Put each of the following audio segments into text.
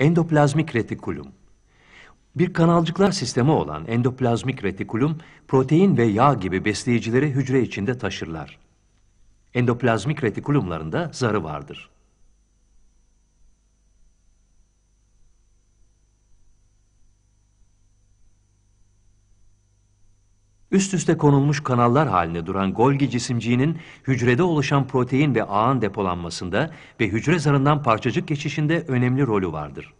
Endoplazmik retikulum. Bir kanalcıklar sistemi olan endoplazmik retikulum, protein ve yağ gibi besleyicileri hücre içinde taşırlar. Endoplazmik retikulumlarında zarı vardır. Üst üste konulmuş kanallar halinde duran Golgi cisimciğinin hücrede oluşan protein ve ağın depolanmasında ve hücre zarından parçacık geçişinde önemli rolü vardır.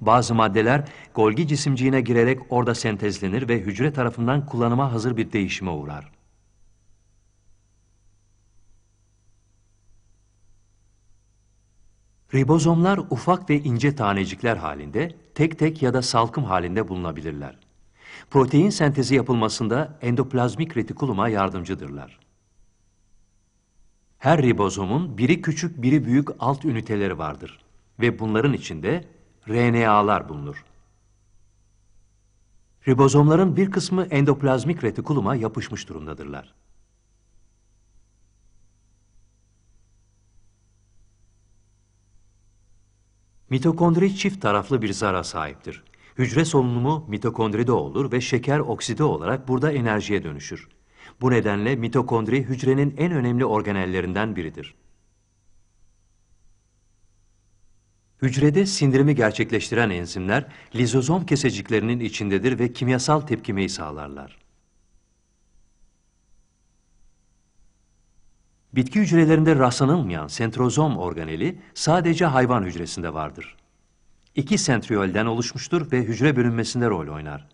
Bazı maddeler Golgi cisimciğine girerek orada sentezlenir ve hücre tarafından kullanıma hazır bir değişime uğrar. Ribozomlar ufak ve ince tanecikler halinde, tek tek ya da salkım halinde bulunabilirler. Protein sentezi yapılmasında endoplazmik retikuluma yardımcıdırlar. Her ribozomun biri küçük biri büyük alt üniteleri vardır ve bunların içinde RNA'lar bulunur. Ribozomların bir kısmı endoplazmik retikuluma yapışmış durumdadırlar. Mitokondri çift taraflı bir zara sahiptir. Hücre solunumu mitokondride olur ve şeker okside olarak burada enerjiye dönüşür. Bu nedenle mitokondri hücrenin en önemli organellerinden biridir. Hücrede sindirimi gerçekleştiren enzimler lizozom keseciklerinin içindedir ve kimyasal tepkimeyi sağlarlar. Bitki hücrelerinde rastlanılmayan sentrozom organeli sadece hayvan hücresinde vardır. İki sentriyolden oluşmuştur ve hücre bölünmesinde rol oynar.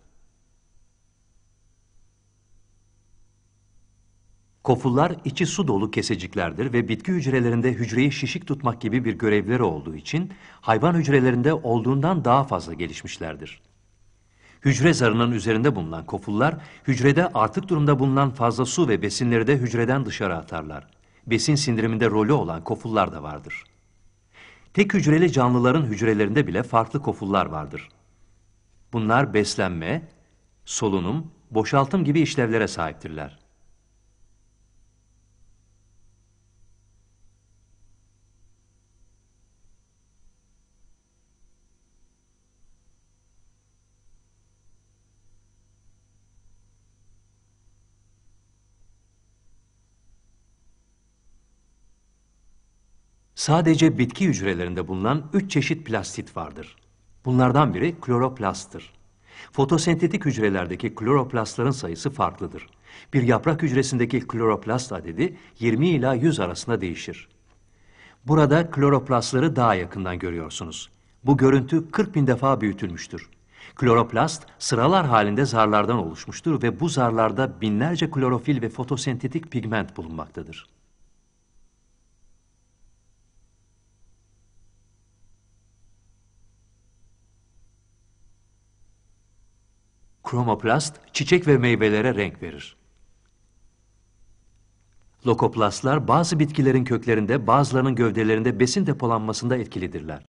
Kofullar içi su dolu keseciklerdir ve bitki hücrelerinde hücreyi şişik tutmak gibi bir görevleri olduğu için hayvan hücrelerinde olduğundan daha fazla gelişmişlerdir. Hücre zarının üzerinde bulunan kofullar, hücrede artık durumda bulunan fazla su ve besinleri de hücreden dışarı atarlar. Besin sindiriminde rolü olan kofullar da vardır. Tek hücreli canlıların hücrelerinde bile farklı kofullar vardır. Bunlar beslenme, solunum, boşaltım gibi işlevlere sahiptirler. Sadece bitki hücrelerinde bulunan üç çeşit plastit vardır. Bunlardan biri kloroplasttır. Fotosentetik hücrelerdeki kloroplastların sayısı farklıdır. Bir yaprak hücresindeki kloroplast adedi 20 ila 100 arasında değişir. Burada kloroplastları daha yakından görüyorsunuz. Bu görüntü 40 bin defa büyütülmüştür. Kloroplast sıralar halinde zarlardan oluşmuştur ve bu zarlarda binlerce klorofil ve fotosentetik pigment bulunmaktadır. Kromoplast, çiçek ve meyvelere renk verir. Lokoplastlar bazı bitkilerin köklerinde, bazılarının gövdelerinde besin depolanmasında etkilidirler.